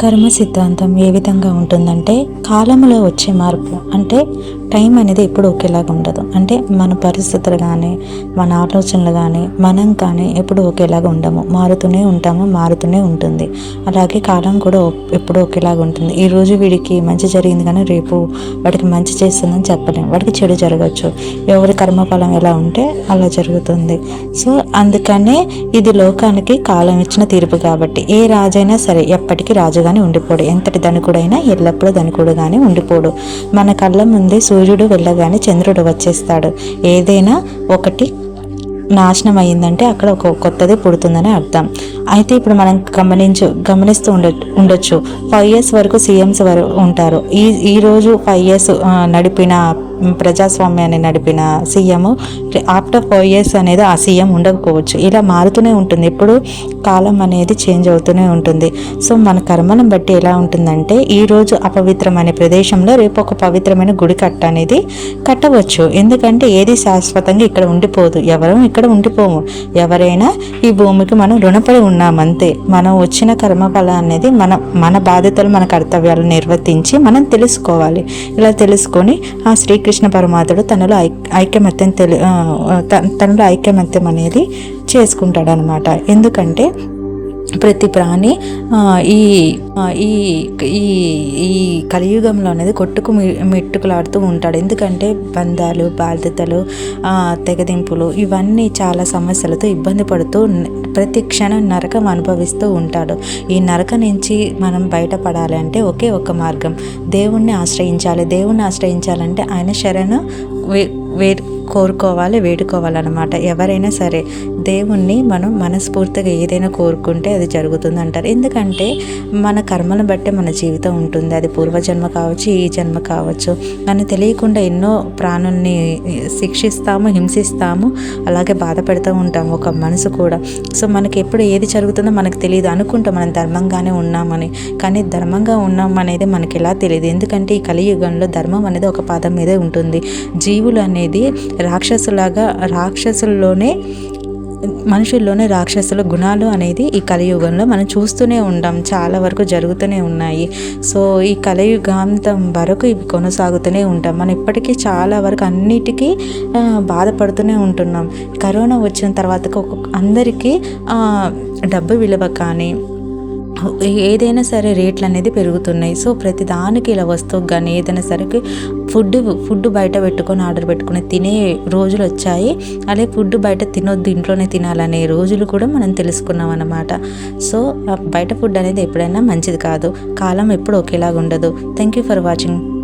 కర్మ సిద్ధాంతం ఏ విధంగా ఉంటుందంటే కాలంలో వచ్చే మార్పు అంటే టైం అనేది ఎప్పుడు ఒకేలాగా ఉండదు. అంటే మన పరిస్థితులు కానీ మన ఆలోచనలు కానీ మనం కానీ ఎప్పుడు ఒకేలాగా ఉండము. మారుతూనే ఉంటాము మారుతూనే ఉంటుంది. అలాగే కాలం కూడా ఎప్పుడు ఒకేలాగా ఉంటుంది. ఈ రోజు వీడికి మంచి జరిగింది కానీ రేపు వాడికి మంచి చేస్తుందని చెప్పలేము వాడికి చెడు జరగచ్చు. ఎవరి కర్మఫలం ఎలా ఉంటే అలా జరుగుతుంది. సో అందుకనే ఇది లోకానికి కాలం ఇచ్చిన తీర్పు కాబట్టి ఏ రాజైనా సరే ఎప్పటికీ రాజుగానే ఉండిపోడు. ఎంతటి ధనికుడైనా ఎల్లప్పుడూ ధనికుడుగానే ఉండిపోడు. మన కళ్ళ ముందే సూర్యుడు వెళ్ళగానే చంద్రుడు వచ్చేస్తాడు. ఏదైనా ఒకటి నాశనం అయ్యిందంటే అక్కడ ఒక కొత్తది పుడుతుందని అర్థం. అయితే ఇప్పుడు మనం గమనించు గమనిస్తూ ఉండ ఉండొచ్చు. ఫైవ్ ఇయర్స్ వరకు సీఎంస్ వరకు ఉంటారు. ఈ ఈరోజు ఫైవ్ ఇయర్స్ నడిపిన ప్రజాస్వామ్యాన్ని నడిపిన సీఎం. ఆఫ్టర్ ఫోర్ ఇయర్స్ అనేది ఆ సీఎం ఉండకపోవచ్చు. ఇలా మారుతూనే ఉంటుంది. ఎప్పుడు కాలం అనేది చేంజ్ అవుతూనే ఉంటుంది. సో మన కర్మను బట్టి ఎలా ఉంటుందంటే ఈరోజు అపవిత్రమైన ప్రదేశంలో రేపు ఒక పవిత్రమైన గుడి కట్ట అనేది కట్టవచ్చు. ఎందుకంటే ఏది శాశ్వతంగా ఇక్కడ ఉండిపోదు. ఎవరూ ఇక్కడ ఉండిపోము. ఎవరైనా ఈ భూమికి మనం రుణపడి ఉన్నామంతే. మనం వచ్చిన కర్మ ఫలం అనేది మన మన బాధ్యతలు మన కర్తవ్యాలు నిర్వర్తించి మనం తెలుసుకోవాలి. ఇలా తెలుసుకొని ఆ శ్రీకృష్ణ పరమాత్ముడు తనలో ఐ ఐకమత్యం తెలి తనలో ఐకమత్యం అనేది చేసుకుంటాడనమాట ఎందుకంటే ప్రతి ప్రాణి ఈ ఈ ఈ ఈ కలియుగంలో అనేది కొట్టుకు మి- ఉంటాడు. ఎందుకంటే బంధాలు బాధ్యతలు తెగదింపులు ఇవన్నీ చాలా సమస్యలతో ఇబ్బంది పడుతూ ప్రతి క్షణం నరకం అనుభవిస్తూ ఉంటాడు. ఈ నరక నుంచి మనం బయటపడాలి అంటే ఒకే ఒక మార్గం. దేవుణ్ణి ఆశ్రయించాలి. దేవుణ్ణి ఆశ్రయించాలంటే ఆయన శరణు వే వే కోరుకోవాలి వేడుకోవాలన్నమాట. ఎవరైనా సరే దేవుణ్ణి మనం మనస్ఫూర్తిగా ఏదైనా కోరుకుంటే అది జరుగుతుంది అంటారు ఎందుకంటే మన కర్మను బట్టే మన జీవితం ఉంటుంది. అది పూర్వజన్మ కావచ్చు ఈ జన్మ కావచ్చు. మనం తెలియకుండా ఎన్నో ప్రాణుల్ని శిక్షిస్తాము హింసిస్తాము అలాగే బాధ పెడుతూ ఉంటాము ఒక మనసు కూడా. సో మనకి ఎప్పుడు ఏది జరుగుతుందో మనకు తెలియదు. అనుకుంటాం మనం ధర్మంగానే ఉన్నామని. కానీ ధర్మంగా ఉన్నాం అనేది మనకి ఎలా తెలియదు. ఎందుకంటే ఈ కలియుగంలో ధర్మం అనేది ఒక పాదం మీదే ఉంటుంది. జీవులు అనేది రాక్షసులాగా రాక్షసుల్లోనే మనుషుల్లోనే రాక్షసుల గుణాలు అనేది ఈ కలియుగంలో మనం చూస్తూనే ఉంటాం చాలా వరకు జరుగుతూనే ఉన్నాయి. సో ఈ కలియుగాంతం వరకు ఇవి కొనసాగుతూనే ఉంటాం. మనం ఇప్పటికీ చాలా వరకు అన్నిటికీ బాధపడుతూనే ఉంటున్నాం. కరోనా వచ్చిన తర్వాత ఒక్కొక్క అందరికీ డబ్బు విలువ కానీ ఏదైనా సరే రేట్లు అనేది పెరుగుతున్నాయి. సో ప్రతి దానికి ఇలా వస్తువు కానీ ఏదైనా సరే ఫుడ్ ఫుడ్ బయట పెట్టుకొని ఆర్డర్ పెట్టుకుని తినే రోజులు వచ్చాయి. అలాగే ఫుడ్ బయట తినొద్దు ఇంట్లోనే తినాలనే రోజులు కూడా మనం తెలుసుకున్నాం అన్నమాట. సో బయట ఫుడ్ అనేది ఎప్పుడైనా మంచిది కాదు. కాలం ఎప్పుడు ఒకేలాగా ఉండదు. Thank you for watching.